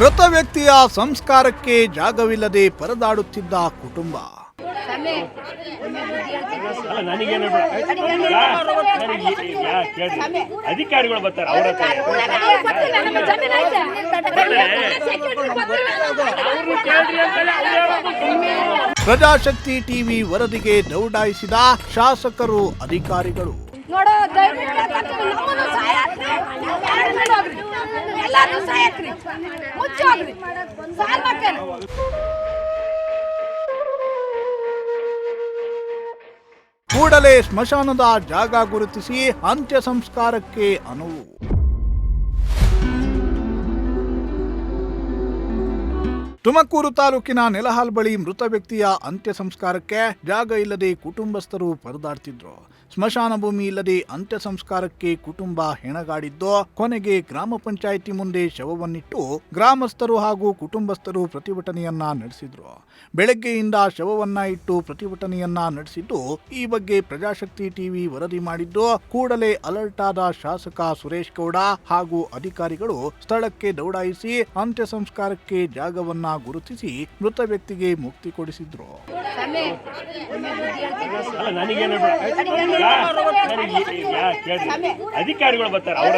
ಮೃತ ವ್ಯಕ್ತಿಯ ಸಂಸ್ಕಾರಕ್ಕೆ ಜಾಗವಿಲ್ಲದೆ ಪರದಾಡುತ್ತಿದ್ದ ಕುಟುಂಬ. ಅಧಿಕಾರಿಗಳು ಬರ್ತಾರೆ ಅವ್ರ ಹತ್ರ ಅವ್ರು ಕೇಳ್ರಿ ಅಂತಲೇ ಅವ್ರು ಹೇಳೋದು. ಪ್ರಜಾಶಕ್ತಿ ಟಿವಿ ವರದಿಗೆ ದೌಡಾಯಿಸಿದ ಶಾಸಕರು ಅಧಿಕಾರಿಗಳು ನೋಡೋ ನಮ್ಮನ್ನು ಸಾಯಾಕ್ರಿ. ಮುಚ್ಚೋಗ್ರಿ. ಸಾಯ್ಬೇಕೇನು? ಕೂಡಲೇ ಸ್ಮಶಾನದ ಜಾಗ ಗುರುತಿಸಿ ಅಂತ್ಯ ಸಂಸ್ಕಾರಕ್ಕೆ ಅನುವು. ತುಮಕೂರು ತಾಲೂಕಿನ ನೆಲಹಾಲ್ ಬಳಿ ಮೃತ ವ್ಯಕ್ತಿಯ ಅಂತ್ಯ ಸಂಸ್ಕಾರಕ್ಕೆ ಜಾಗ ಇಲ್ಲದೆ ಕುಟುಂಬಸ್ಥರು ಪರದಾಡ್ತಿದ್ರು. ಸ್ಮಶಾನ ಭೂಮಿ ಇಲ್ಲದೆ ಅಂತ್ಯ ಸಂಸ್ಕಾರಕ್ಕೆ ಕುಟುಂಬ ಹೆಣಗಾಡಿದ್ದು, ಕೊನೆಗೆ ಗ್ರಾಮ ಪಂಚಾಯಿತಿ ಮುಂದೆ ಶವವನ್ನಿಟ್ಟು ಗ್ರಾಮಸ್ಥರು ಹಾಗೂ ಕುಟುಂಬಸ್ಥರು ಪ್ರತಿಭಟನೆಯನ್ನ ನಡೆಸಿದ್ರು. ಬೆಳಗ್ಗೆಯಿಂದ ಶವವನ್ನ ಇಟ್ಟು ಪ್ರತಿಭಟನೆಯನ್ನ ನಡೆಸಿದ್ದು, ಈ ಬಗ್ಗೆ ಪ್ರಜಾಶಕ್ತಿ ಟಿವಿ ವರದಿ ಮಾಡಿದ್ದು, ಕೂಡಲೇ ಅಲರ್ಟ್ ಆದ ಶಾಸಕ ಸುರೇಶ್ ಗೌಡ ಹಾಗೂ ಅಧಿಕಾರಿಗಳು ಸ್ಥಳಕ್ಕೆ ದೌಡಾಯಿಸಿ ಅಂತ್ಯ ಸಂಸ್ಕಾರಕ್ಕೆ ಜಾಗವನ್ನ ಗುರುತಿಸಿ ಮೃತ ವ್ಯಕ್ತಿಗೆ ಮುಕ್ತಿ ಕೊಡಿಸಿದ್ರು. ಅಧಿಕಾರಿಗಳು ಬರ್ತಾರೆ ಅವ್ರ.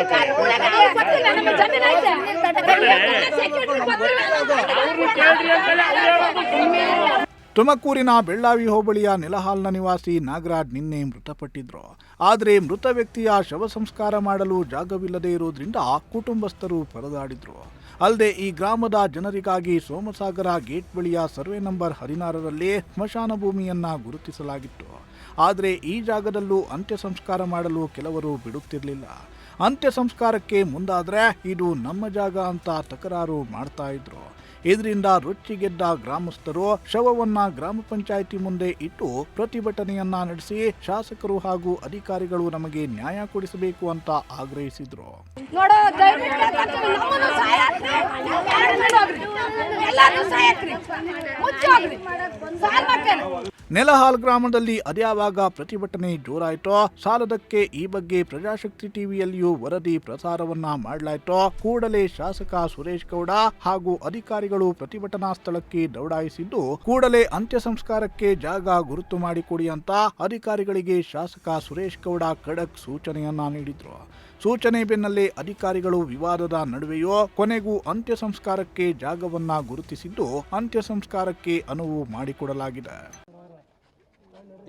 ತುಮಕೂರಿನ ಬೆಳ್ಳಾವಿ ಹೋಬಳಿಯ ನೆಲಹಾಲ್ನ ನಿವಾಸಿ ನಾಗರಾಜ್ ನಿನ್ನೆ ಮೃತಪಟ್ಟಿದ್ರು. ಆದರೆ ಮೃತ ವ್ಯಕ್ತಿಯ ಶವ ಸಂಸ್ಕಾರ ಮಾಡಲು ಜಾಗವಿಲ್ಲದೆ ಇರುವುದರಿಂದ ಕುಟುಂಬಸ್ಥರು ಪರದಾಡಿದ್ರು. ಅಲ್ಲದೆ ಈ ಗ್ರಾಮದ ಜನರಿಗಾಗಿ ಸೋಮಸಾಗರ ಗೇಟ್ ಬಳಿಯ ಸರ್ವೆ ನಂಬರ್ ಹದಿನಾರರಲ್ಲಿ ಸ್ಮಶಾನ ಭೂಮಿಯನ್ನ ಗುರುತಿಸಲಾಗಿತ್ತು. ಆದರೆ ಈ ಜಾಗದಲ್ಲೂ ಅಂತ್ಯ ಸಂಸ್ಕಾರ ಮಾಡಲು ಕೆಲವರು ಬಿಡುತ್ತಿರಲಿಲ್ಲ. ಅಂತ್ಯ ಸಂಸ್ಕಾರಕ್ಕೆ ಮುಂದಾದರೆ ಇದು ನಮ್ಮ ಜಾಗ ಅಂತ ತಕರಾರು ಮಾಡ್ತಾ ಇದ್ರು. ಇದರಿಂದ ರೊಚ್ಚಿಗೆದ್ದ ಗ್ರಾಮಸ್ಥರು ಶವವನ್ನ ಗ್ರಾಮ ಪಂಚಾಯಿತಿ ಮುಂದೆ ಇಟ್ಟು ಪ್ರತಿಭಟನೆಯನ್ನ ನಡೆಸಿ ಶಾಸಕರು ಹಾಗೂ ಅಧಿಕಾರಿಗಳು ನಮಗೆ ನ್ಯಾಯ ಕೊಡಿಸಬೇಕು ಅಂತ ಆಗ್ರಹಿಸಿದ್ರು. ನೆಲಹಾಲ್ ಗ್ರಾಮದಲ್ಲಿ ಅದ್ಯಾವಾಗ ಪ್ರತಿಭಟನೆ ಜೋರಾಯ್ತೋ, ಸಾಲದಕ್ಕೆ ಈ ಬಗ್ಗೆ ಪ್ರಜಾಶಕ್ತಿ ಟಿವಿಯಲ್ಲಿಯೂ ವರದಿ ಪ್ರಸಾರವನ್ನ ಮಾಡಲಾಯ್ತೋ, ಕೂಡಲೇ ಶಾಸಕ ಸುರೇಶ್ ಗೌಡ ಹಾಗೂ ಅಧಿಕಾರಿಗಳು ಪ್ರತಿಭಟನಾ ಸ್ಥಳಕ್ಕೆ ದೌಡಾಯಿಸಿದ್ದು, ಕೂಡಲೇ ಅಂತ್ಯ ಸಂಸ್ಕಾರಕ್ಕೆ ಜಾಗ ಗುರುತು ಮಾಡಿಕೊಡಿ ಅಂತ ಅಧಿಕಾರಿಗಳಿಗೆ ಶಾಸಕ ಸುರೇಶ್ ಗೌಡ ಖಡಕ್ ಸೂಚನೆಯನ್ನ ನೀಡಿದ್ರು. ಸೂಚನೆ ಬೆನ್ನಲ್ಲೇ ಅಧಿಕಾರಿಗಳು ವಿವಾದದ ನಡುವೆಯೋ, ಕೊನೆಗೂ ಅಂತ್ಯ ಸಂಸ್ಕಾರಕ್ಕೆ ಜಾಗವನ್ನ ಗುರುತಿಸಿದ್ದು ಅಂತ್ಯ ಸಂಸ್ಕಾರಕ್ಕೆ ಅನುವು ಮಾಡಿಕೊಡಲಾಗಿದೆ.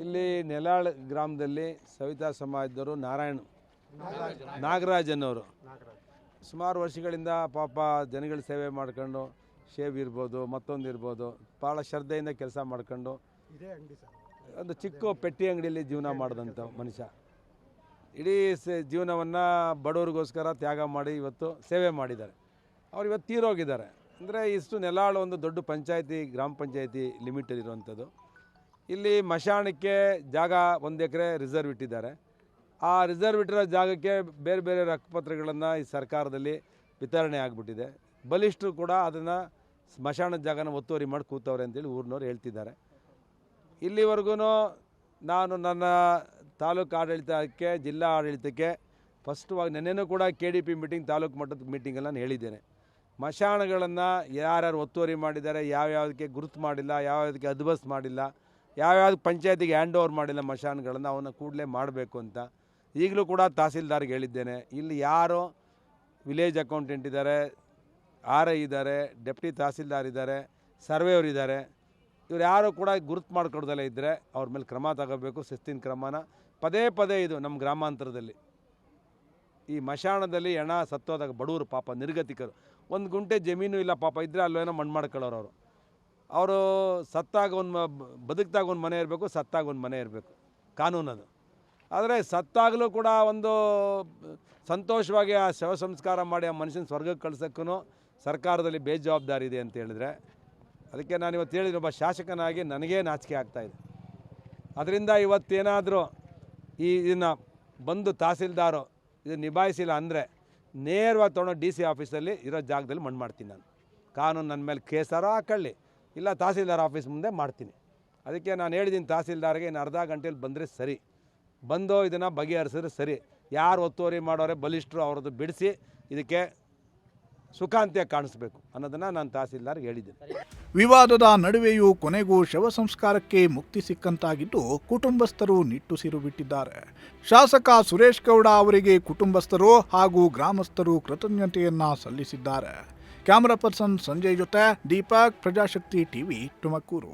ಇಲ್ಲಿ ನೆಲಾಳ್ ಗ್ರಾಮದಲ್ಲಿ ಸವಿತಾ ಸಮಾಜದವರು ನಾರಾಯಣ್ ನಾಗರಾಜ್ ಅನ್ನೋರು ಸುಮಾರು ವರ್ಷಗಳಿಂದ ಪಾಪ ಜನಗಳ ಸೇವೆ ಮಾಡ್ಕೊಂಡು ಶೇವ್ ಇರ್ಬೋದು ಮತ್ತೊಂದು ಇರ್ಬೋದು ಭಾಳ ಶ್ರದ್ಧೆಯಿಂದ ಕೆಲಸ ಮಾಡ್ಕೊಂಡು ಒಂದು ಚಿಕ್ಕ ಪೆಟ್ಟಿ ಅಂಗಡಿಯಲ್ಲಿ ಜೀವನ ಮಾಡಿದಂಥ ಮನುಷ್ಯ. ಇಡೀ ಜೀವನವನ್ನು ಬಡವರಿಗೋಸ್ಕರ ತ್ಯಾಗ ಮಾಡಿ ಇವತ್ತು ಸೇವೆ ಮಾಡಿದ್ದಾರೆ. ಅವ್ರು ಇವತ್ತು ತೀರೋಗಿದ್ದಾರೆ. ಅಂದರೆ ಇಷ್ಟು ನೆಲಾಳು ಒಂದು ದೊಡ್ಡ ಪಂಚಾಯತಿ ಗ್ರಾಮ ಪಂಚಾಯತಿ ಲಿಮಿಟಲ್ಲಿರುವಂಥದ್ದು ಇಲ್ಲಿ ಮಶಾಣಕ್ಕೆ ಜಾಗ ಒಂದು ಎಕರೆ ರಿಸರ್ವ್ ಇಟ್ಟಿದ್ದಾರೆ. ಆ ರಿಸರ್ವ್ ಇಟ್ಟಿರೋ ಜಾಗಕ್ಕೆ ಬೇರೆ ಬೇರೆ ರಕ್ತಪತ್ರಗಳನ್ನು ಈ ಸರ್ಕಾರದಲ್ಲಿ ವಿತರಣೆ ಆಗಿಬಿಟ್ಟಿದೆ. ಬಲಿಷ್ಠರು ಕೂಡ ಅದನ್ನು ಸ್ಮಶಾನದ ಜಾಗನ ಒತ್ತುವರಿ ಮಾಡಿ ಕೂತವ್ರೆ ಅಂತೇಳಿ ಊರಿನವ್ರು ಹೇಳ್ತಿದ್ದಾರೆ. ಇಲ್ಲಿವರೆಗೂ ನಾನು ನನ್ನ ತಾಲೂಕು ಆಡಳಿತಕ್ಕೆ, ಜಿಲ್ಲಾ ಆಡಳಿತಕ್ಕೆ ಫಸ್ಟ್ವಾಗಿ ನೆನ್ನೆನೂ ಕೂಡ K D P meeting taluk ಮಟ್ಟದ ಮೀಟಿಂಗಲ್ಲಿ ನಾನು ಹೇಳಿದ್ದೇನೆ. ಮಶಾಣಗಳನ್ನು ಯಾರ್ಯಾರು ಒತ್ತುವರಿ ಮಾಡಿದ್ದಾರೆ, ಯಾವ್ಯಾವುದಕ್ಕೆ ಗುರುತು ಮಾಡಿಲ್ಲ, ಯಾವ್ಯಾವುದಕ್ಕೆ ಅದ್ಬಸ್ ಮಾಡಿಲ್ಲ ಯಾವ್ಯಾವ್ದು ಪಂಚಾಯತಿಗೆ ಹ್ಯಾಂಡ್ ಓವರ್ ಮಾಡಿಲ್ಲ ಮಶಾನ್ಗಳನ್ನು ಅವನ್ನ ಕೂಡಲೇ ಮಾಡಬೇಕು ಅಂತ. ಈಗಲೂ ಕೂಡ ತಹಸೀಲ್ದಾರ್ಗೆ ಹೇಳಿದ್ದೇನೆ, ಇಲ್ಲಿ ಯಾರು ವಿಲೇಜ್ ಅಕೌಂಟೆಂಟ್ ಇದ್ದಾರೆ ಆರ್ ಐ ಇದ್ದಾರೆ ಡೆಪ್ಟಿ ತಹಸೀಲ್ದಾರ್ ಇದ್ದಾರೆ ಸರ್ವೇಯರ್ ಇದ್ದಾರೆ, ಇವ್ರು ಯಾರು ಕೂಡ ಗುರುತು ಮಾಡ್ಕೊಡ್ದಲ್ಲೇ ಇದ್ದರೆ ಅವ್ರ ಮೇಲೆ ಕ್ರಮ ತಗೋಬೇಕು, ಶಿಸ್ತಿನ ಕ್ರಮನ. ಪದೇ ಪದೇ ಇದು ನಮ್ಮ ಗ್ರಾಮಾಂತರದಲ್ಲಿ. ಈ ಮಶಾಣದಲ್ಲಿ ಹೆಣ ಸತ್ತೋದಾಗ ಬಡವರು ಪಾಪ ನಿರ್ಗತಿಕರು. ಒಂದು ಗುಂಟೆ ಜಮೀನು ಇಲ್ಲ ಪಾಪ ಇದ್ದರೆ ಅಲ್ಲೇನೋ ಮಣ್ಣು ಮಾಡ್ಕೊಳ್ಳೋರು ಅವರು. ಅವರು ಸತ್ತಾಗ ಒಂದು ಬದುಕಿದಾಗ ಒಂದು ಮನೆ ಇರಬೇಕು, ಸತ್ತಾಗ ಒಂದು ಮನೆ ಇರಬೇಕು. ಕಾನೂನು ಅದು. ಆದರೆ ಸತ್ತಾಗಲೂ ಕೂಡ ಒಂದು ಸಂತೋಷವಾಗಿ ಆ ಶವ ಸಂಸ್ಕಾರ ಮಾಡಿ ಆ ಮನುಷ್ಯನ ಸ್ವರ್ಗಕ್ಕೆ ಕಳ್ಸೋಕ್ಕೂ ಸರ್ಕಾರದಲ್ಲಿ ಬೇಜವಾಬ್ದಾರಿ ಇದೆ ಅಂತ ಹೇಳಿದ್ರೆ, ಅದಕ್ಕೆ ನಾನು ಇವತ್ತು ಹೇಳಿದ್ರೆ ಒಬ್ಬ ಶಾಸಕನಾಗಿ ನನಗೇ ನಾಚಿಕೆ ಆಗ್ತಾಯಿದೆ ಅದರಿಂದ ಇವತ್ತೇನಾದರೂ ಈ ಇದನ್ನು ಬಂದು ತಹಸೀಲ್ದಾರು ಇದು ನಿಭಾಯಿಸಿಲ್ಲ ಅಂದರೆ ನೇರವಾಗಿ ತೊಗೊಂಡು ಡಿ ಸಿ ಆಫೀಸಲ್ಲಿ ಇರೋ ಜಾಗದಲ್ಲಿ ಮಣ್ಣು ಮಾಡ್ತೀನಿ ನಾನು. ಕಾನೂನು ನನ್ನ ಮೇಲೆ ಕೇಸಾರೋ ಹಾಕೊಳ್ಳಿ. ಇಲ್ಲ ತಹಸೀಲ್ದಾರ್ ಆಫೀಸ್ ಮುಂದೆ ಮಾಡ್ತೀನಿ. ಅದಕ್ಕೆ ನಾನು ಹೇಳಿದ್ದೀನಿ ತಹಸೀಲ್ದಾರ್ಗೆ ಇನ್ನು ಅರ್ಧ ಗಂಟೆಯಲ್ಲಿ ಬಂದರೆ ಸರಿ. ಬಂದು ಇದನ್ನು ಬಗೆಹರಿಸಿದ್ರೆ ಸರಿ. ಯಾರು ಒತ್ತುವರಿ ಮಾಡೋರೆ ಬಲಿಷ್ಠರು ಅವ್ರದ್ದು ಬಿಡಿಸಿ ಇದಕ್ಕೆ ಸುಖಾಂತ್ಯ ಕಾಣಿಸ್ಬೇಕು ಅನ್ನೋದನ್ನು ನಾನು ತಹಸೀಲ್ದಾರ್ ಹೇಳಿದ್ದೀನಿ. ವಿವಾದದ ನಡುವೆಯೂ ಕೊನೆಗೂ ಶವ ಸಂಸ್ಕಾರಕ್ಕೆ ಮುಕ್ತಿ ಸಿಕ್ಕಂತಾಗಿದ್ದು ಕುಟುಂಬಸ್ಥರು ನಿಟ್ಟುಸಿರು ಬಿಟ್ಟಿದ್ದಾರೆ. ಶಾಸಕ ಸುರೇಶ್ ಗೌಡ ಅವರಿಗೆ ಕುಟುಂಬಸ್ಥರು ಹಾಗೂ ಗ್ರಾಮಸ್ಥರು ಕೃತಜ್ಞತೆಯನ್ನ ಸಲ್ಲಿಸಿದ್ದಾರೆ. ಕ್ಯಾಮರಾ ಪರ್ಸನ್ ಸಂಜಯ್ ಜೊತೆ ದೀಪಕ್ ಪ್ರಜಾಶಕ್ತಿ ಟಿವಿ ತುಮಕೂರು